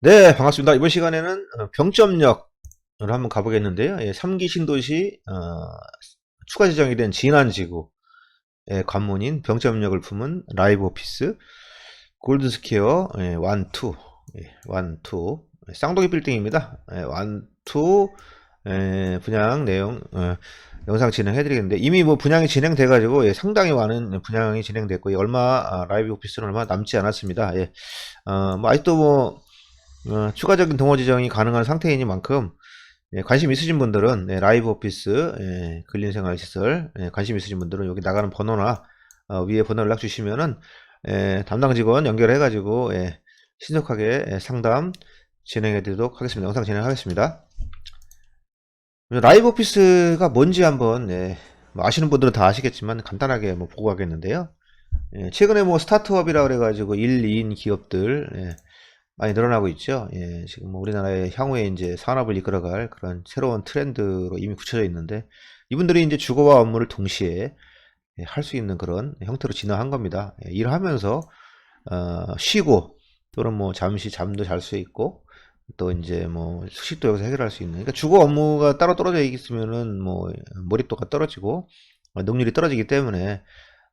네, 반갑습니다. 이번 시간에는 어, 병점역을 한번 가보겠는데요. 예, 3기 신도시 어, 추가 지정이 된 진안지구의 관문인 병점역을 품은 라이브 오피스 골드스퀘어 예, 1, 2, 예, 1, 2 쌍둥이 빌딩입니다. 예, 1, 2 예, 분양 내용 어, 영상 진행해 드리겠는데 이미 뭐 분양이 진행돼 가지고 예, 상당히 많은 분양이 진행됐고 예, 얼마 아, 라이브 오피스는 얼마 남지 않았습니다. 예, 어, 뭐 아직도 뭐 어, 추가적인 동호 지정이 가능한 상태이니만큼 예, 관심 있으신 분들은 예, 라이브 오피스 예, 근린생활시설 예, 관심 있으신 분들은 여기 나가는 번호나 어, 위에 번호를 연락 주시면은 예, 담당 직원 연결해 가지고 예, 신속하게 예, 상담 진행해 드리도록 하겠습니다. 영상 진행하겠습니다. 라이브 오피스가 뭔지 한번 예, 뭐 아시는 분들은 다 아시겠지만 간단하게 뭐 보고 가겠는데요. 예, 최근에 뭐 스타트업이라 그래 가지고 1, 2인 기업들 예, 많이 늘어나고 있죠. 예, 지금 뭐 우리나라의 향후에 이제 산업을 이끌어갈 그런 새로운 트렌드로 이미 굳혀져 있는데 이분들이 이제 주거와 업무를 동시에 예, 할수 있는 그런 형태로 진화한 겁니다. 예, 일하면서 어, 쉬고 또는 뭐 잠시 잠도 잘 수 있고 또 이제 뭐 숙식도 여기서 해결할 수 있는 그러니까 주거 업무가 따로 떨어져 있으면은 뭐 몰입도가 떨어지고 어, 능률이 떨어지기 때문에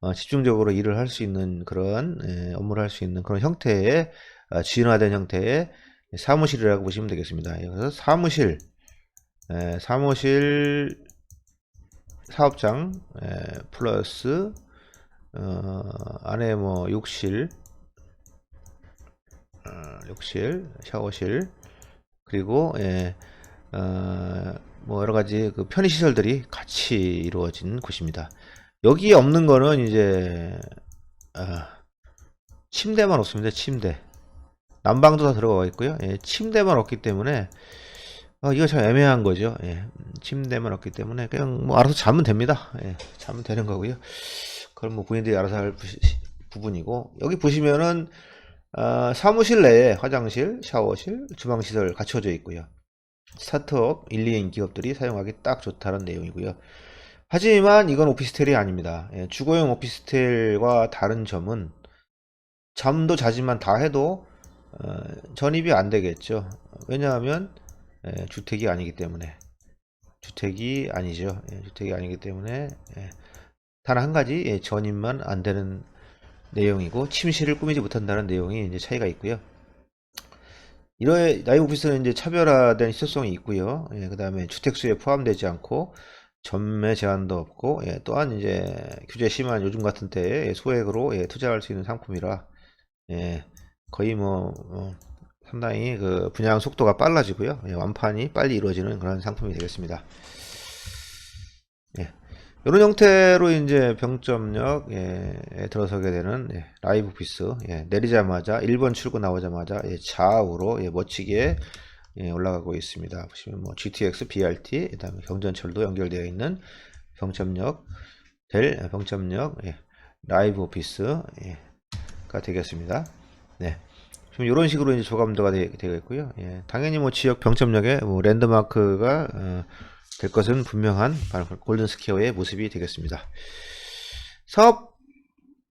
어, 집중적으로 일을 할 수 있는 그런 예, 업무를 할 수 있는 그런 형태의 어, 진화된 형태의 사무실이라고 보시면 되겠습니다. 그래서 사무실, 에, 사무실 사업장 에, 플러스 어, 안에 뭐 욕실, 어, 욕실, 샤워실 그리고 예, 어, 뭐 여러 가지 그 편의 시설들이 같이 이루어진 곳입니다. 여기에 없는 거는 이제 아, 침대만 없습니다. 침대. 난방도 다 들어가 있고요. 예, 침대만 없기 때문에 어, 이거 참 애매한 거죠. 예, 침대만 없기 때문에 그냥 뭐 알아서 자면 됩니다. 예, 자면 되는 거고요. 그럼 뭐 부인들이 알아서 할 부, 부분이고 여기 보시면은 어, 사무실 내에 화장실, 샤워실, 주방 시설 갖춰져 있고요. 스타트업 1, 2인 기업들이 사용하기 딱 좋다는 내용이고요. 하지만 이건 오피스텔이 아닙니다. 예, 주거용 오피스텔과 다른 점은 잠도 자지만 다 해도 어, 전입이 안 되겠죠. 왜냐하면 예, 주택이 아니기 때문에 주택이 아니죠. 예, 주택이 아니기 때문에 예, 단한 가지 예, 전입만 안 되는 내용이고 침실을 꾸미지 못한다는 내용이 이제 차이가 있고요. 이런 나이 오피스는 이제 차별화된 시설성이 있고요. 예, 그 다음에 주택 수에 포함되지 않고 전매 제한도 없고 예, 또한 이제 규제 심한 요즘 같은 때에 예, 소액으로 예, 투자할 수 있는 상품이라 예, 거의 뭐 어, 상당히 그 분양 속도가 빨라지고요. 예, 완판이 빨리 이루어지는 그런 상품이 되겠습니다. 예, 이런 형태로 이제 병점역에 들어서게 되는 예, 라이브 오피스 예, 내리자마자 1번 출구 나오자마자 예, 좌우로 예, 멋지게 예, 올라가고 있습니다. 보시면 뭐 GTX, BRT, 그다음에 경전철도 연결되어 있는 병점역 될 병점역 예, 라이브 오피스가 되겠습니다. 네. 지금 이런 식으로 이제 조감도가 되, 있고요. 예, 당연히 뭐 지역 병점역에 뭐 랜드마크가 어, 될 것은 분명한 바로 골든 스퀘어의 모습이 되겠습니다. 사업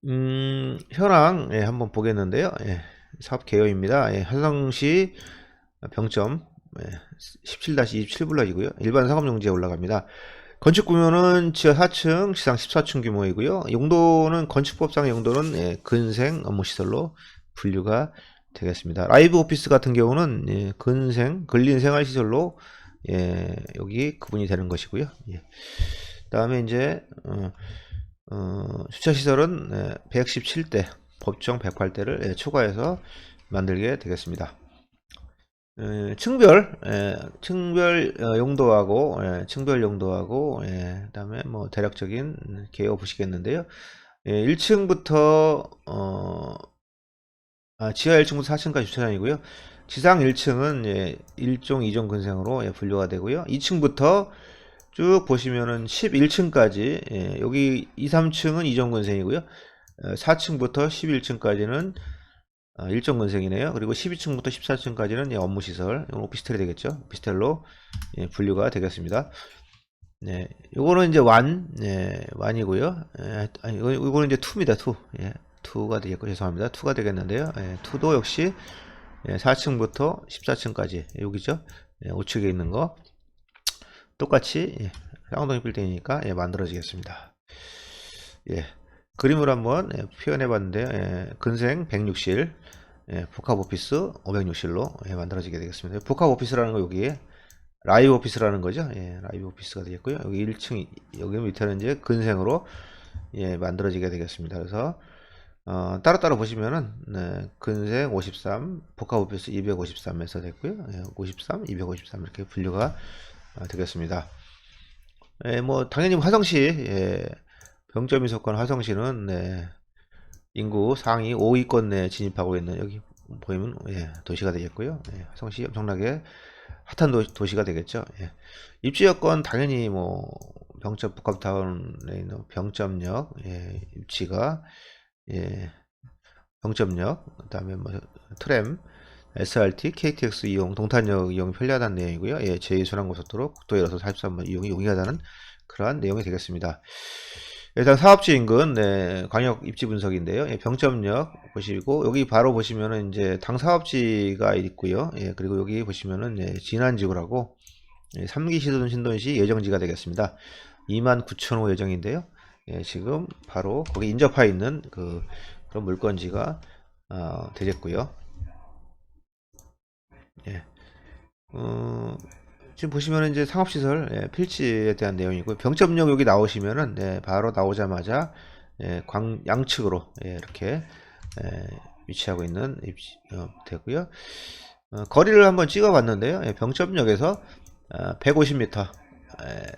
음, 현황 예, 한번 보겠는데요. 예, 사업 개요입니다. 예, 한성시 병점 예, 17-27블럭이고요. 일반 상업용지에 올라갑니다. 건축 규모는 지하 4층, 지상 14층 규모이고요. 용도는 건축법상의 용도는 예, 근생 업무시설로 분류가 되겠습니다. 라이브 오피스 같은 경우는 예, 근생, 근린 생활 시설로 예, 여기 구분이 되는 것이고요. 예. 다음에 이제 어, 어, 주차 시설은 예, 117대, 법정 108대를 예, 초과해서 만들게 되겠습니다. 예, 층별, 예, 층별 어, 용도하고, 예, 층별 용도하고, 예, 그다음에 뭐 대략적인 개요 보시겠는데요. 예, 1층부터 어, 아, 지하 1층부터 4층까지 주차장이고요. 지상 1층은 예, 1종, 2종 근생으로 예, 분류가 되고요. 2층부터 쭉 보시면은 11층까지 예, 여기 2, 3층은 2종 근생이고요. 어, 4층부터 11층까지는 어, 1종 근생이네요. 그리고 12층부터 14층까지는 예, 업무 시설, 이건 오피스텔이 되겠죠. 오피스텔로 예, 분류가 되겠습니다. 네, 요거는 이제 완, 예, 완이고요. 예, 아니, 이거는 이제 투입니다, 투. 예, 2가 되겠고 죄송합니다. 2가 되겠는데요. 예, 2도 역시 예, 4층부터 14층까지 여기죠. 예, 우측에 있는 거 똑같이 예, 쌍둥이 빌딩이니까 예, 만들어지겠습니다. 예, 그림을 한번 예, 표현해 봤는데요. 예, 근생 106실, 예, 복합 오피스 506실로 예, 만들어지게 되겠습니다. 복합 오피스라는 거 여기에 라이브 오피스라는 거죠. 예, 라이브 오피스가 되겠고요. 여기 1층 여기 밑에는 이제 근생으로 예, 만들어지게 되겠습니다. 그래서 어, 따로따로 보시면은 네, 근생 53, 복합 오피스 253에서 됐고요. 예, 53, 253 이렇게 분류가 어, 되겠습니다. 예, 뭐 당연히 화성시 예, 병점이 속한 화성시는 네, 인구 상위 5위권 내에 진입하고 있는 여기 보이면 예, 도시가 되겠고요. 예, 화성시 엄청나게 핫한 도, 시가 되겠죠. 예. 입지 여건 당연히 뭐 병점 복합타운에 있는 병점역 예, 입지가 예, 병점역 그다음에 뭐 트램 SRT, KTX 이용, 동탄역 이용이 편리하다는 내용이고요. 예, 제2순환고속도로 국도에서 43번 이용이 용이하다는 그러한 내용이 되겠습니다. 일단 사업지 인근 네, 광역 입지 분석인데요. 예, 병점역 보시고 여기 바로 보시면은 이제 당 사업지가 있고요. 예, 그리고 여기 보시면은 예, 진안지구라고 예, 3기 시도든 신도시 예정지가 되겠습니다. 29,000호 예정인데요. 예, 지금 바로 거기 인접해 있는 그 그런 물건지가 어, 되겠고요. 예. 어, 지금 보시면 이제 상업시설 예, 필지에 대한 내용이고 병점역 여기 나오시면은 예, 바로 나오자마자 예, 광 양측으로 예, 이렇게 예, 위치하고 있는 입지 어, 되고요. 어, 거리를 한번 찍어봤는데요. 예, 병점역에서 어, 150m 예,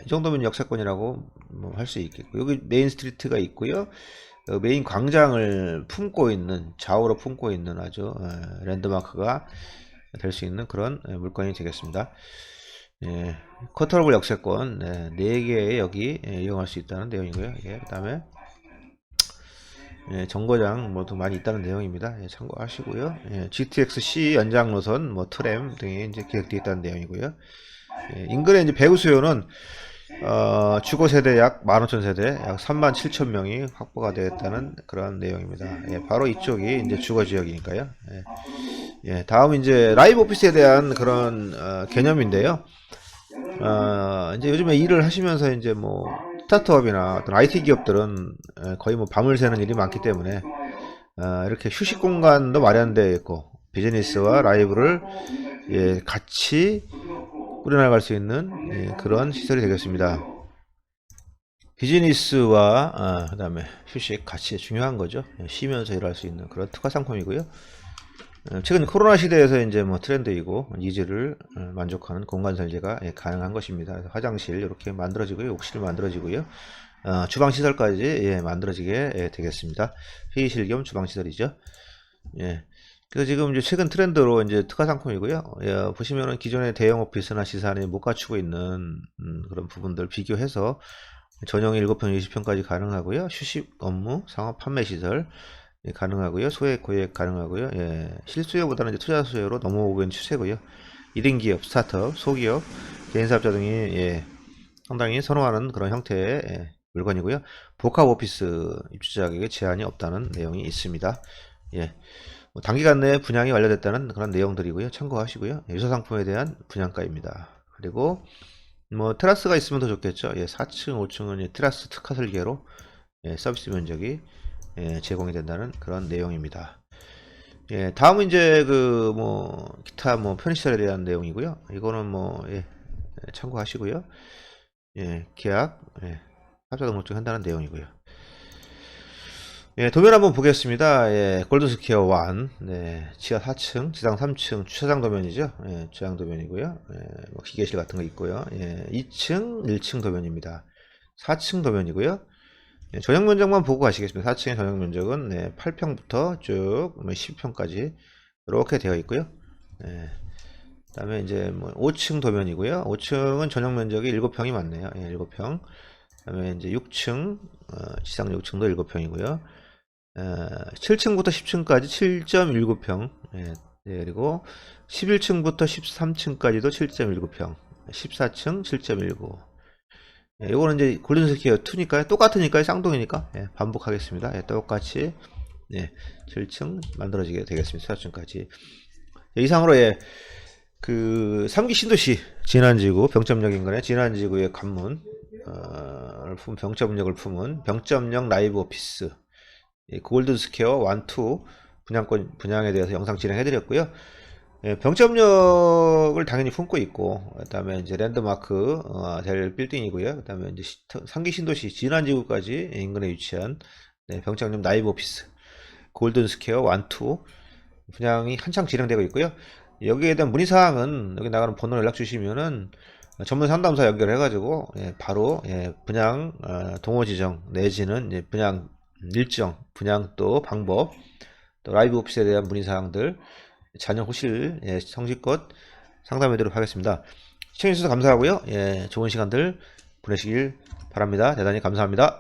이 정도면 역세권이라고 뭐 할 수 있겠고 여기 메인 스트리트가 있고요. 어, 메인 광장을 품고 있는 좌우로 품고 있는 아주 어, 랜드마크가 될 수 있는 그런 예, 물건이 되겠습니다. 예, 커터러블 역세권 네, 4개 여기 예, 이용할 수 있다는 내용이고요. 예, 그 다음에 예, 정거장 모두 많이 있다는 내용입니다. 예, 참고하시고요. 예, GTX-C 연장 노선, 뭐 트램 등이 이제 계획되어 있다는 내용이고요. 예, 이제 배우 수요는 어, 주거 세대 약 15,000세대, 약 37,000명이 확보가 되었다는 그런 내용입니다. 예, 바로 이쪽이 이제 주거 지역이니까요. 예. 예, 다음 이제 라이브 오피스에 대한 그런 어, 개념인데요. 어, 이제 요즘에 일을 하시면서 이제 뭐 스타트업이나 어떤 IT 기업들은 에, 거의 뭐 밤을 새는 일이 많기 때문에 어, 이렇게 휴식 공간도 마련되어 있고 비즈니스와 라이브를 예, 같이 꾸려나갈 수 있는 예, 그런 시설이 되겠습니다. 비즈니스와 아, 그다음에 휴식 같이 중요한 거죠. 예, 쉬면서 일할 수 있는 그런 특화 상품이고요. 어, 최근 코로나 시대에서 이제 뭐 트렌드이고 니즈를 어, 만족하는 공간 설계가 예, 가능한 것입니다. 화장실 이렇게 만들어지고요, 욕실 만들어지고요, 어, 주방 시설까지 예, 만들어지게 예, 되겠습니다. 회의실 겸 주방 시설이죠. 예. 그래서 지금 이제 최근 트렌드로 이제 특화 상품이고요. 예, 보시면은 기존의 대형 오피스나 시산이 못 갖추고 있는 음, 그런 부분들 비교해서 전용 7평, 20평까지 가능하고요. 휴식 업무, 상업 판매 시설 예, 가능하고요. 소액, 고액 가능하고요. 예, 실수요보다는 이제 투자 수요로 넘어오고 있는 추세고요. 1인 기업, 스타트업, 소기업, 개인 사업자 등이 예, 상당히 선호하는 그런 형태의 예, 물건이고요. 복합 오피스 입주 자격에 제한이 없다는 내용이 있습니다. 예. 뭐 단기간 내에 분양이 완료됐다는 그런 내용들이고요. 참고하시고요. 예, 유사 상품에 대한 분양가입니다. 그리고 뭐 테라스가 있으면 더 좋겠죠. 예, 4층, 5층은 예, 테라스 특화 설계로 예, 서비스 면적이 예, 제공이 된다는 그런 내용입니다. 예, 다음은 이제 그 뭐 기타 뭐 편의시설에 대한 내용이고요. 이거는 뭐 예, 예, 참고하시고요. 예, 계약 예, 합자 등록증 한다는 내용이고요. 예, 도면 한번 보겠습니다. 예, 골드스퀘어 1, 네, 지하 4층, 지상 3층, 주차장 도면이죠. 예, 주차장 도면이고요. 예, 뭐 기계실 같은 거 있고요. 예, 2층, 1층 도면입니다. 4층 도면이고요. 예, 전용 면적만 보고 가시겠습니다. 4층의 전용 면적은 네, 8평부터 쭉 10평까지 이렇게 되어 있고요. 예, 그다음에 이제 뭐 5층 도면이고요. 5층은 전용 면적이 7평이 맞네요. 예, 7평. 그다음에 이제 6층 어, 지상 6층도 7평이고요. 어, 7층부터 10층까지 7.19평. 예, 예, 그리고 11층부터 13층까지도 7.19평. 14층 7.19. 예, 요거는 이제 골든스퀘어 2니까요. 똑같으니까요. 쌍둥이니까. 예, 반복하겠습니다. 예, 똑같이 예, 7층 만들어지게 되겠습니다. 4층까지. 이상으로 예, 그 3기 신도시 진안지구 병점역 인근의 진안지구의 관문 어, 품 병점역을 품은 병점역 라이브 오피스 이 골든 스퀘어 1, 2 분양권 분양에 대해서 영상 진행해 드렸고요. 예, 병점역을 당연히 품고 있고 그다음에 이제 랜드마크 어, 될 빌딩이고요. 그다음에 이제 시- 상기 신도시 진안지구까지 인근에 위치한 네, 병점역 라이브 오피스 골든 스퀘어 1, 2 분양이 한창 진행되고 있고요. 여기에 대한 문의 사항은 여기 나가는 번호 연락 주시면은 전문 상담사 연결해가지고 예, 바로 예, 분양 어, 동호 지정 내지는 이제 분양 일정, 분양 또 방법, 또 라이브 오피스에 대한 문의 사항들 자녀 호실 예, 성실껏 상담해드리도록 하겠습니다. 시청해주셔서 감사하고요. 예, 좋은 시간들 보내시길 바랍니다. 대단히 감사합니다.